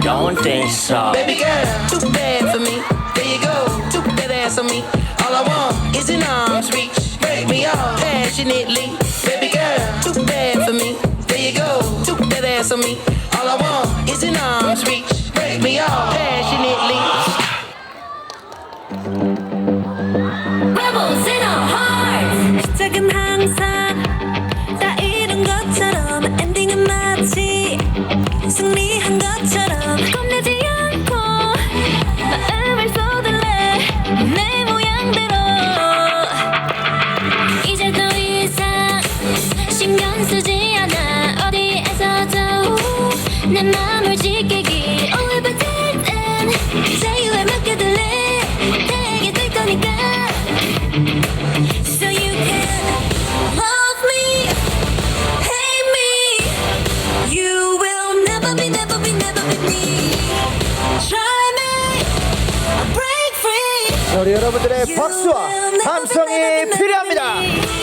don't think so. Baby girl, too bad for me. There you go, too that ass on me. All I want is an arm's reach. Break me off passionately. Baby girl, too bad for me. There you go, too that ass on me. All I want is an arm's reach. Break me off passionately. Rebels in our hearts. 시작은 항상 신경 쓰지 않아 어디에서도 내 맘을 지키기 All but 땐 자유에 맡겨둘래 내게 될 거니까 So you can love me, hate me. You will never be, never be, never be me. Try me, break free. 자, 우리 여러분들의 박수와 함성이 필요합니다.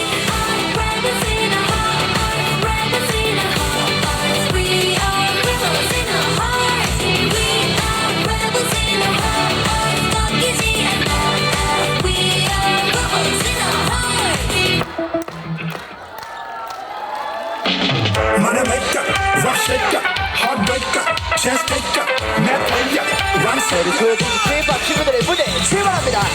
Money maker, rough shaker, heartbreaker, chance taker, mad player, run 우리 조진 K-pop 친구들의 무대 출발합니다.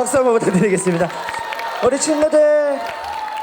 박수 한번 부탁드리겠습니다. 우리 친구들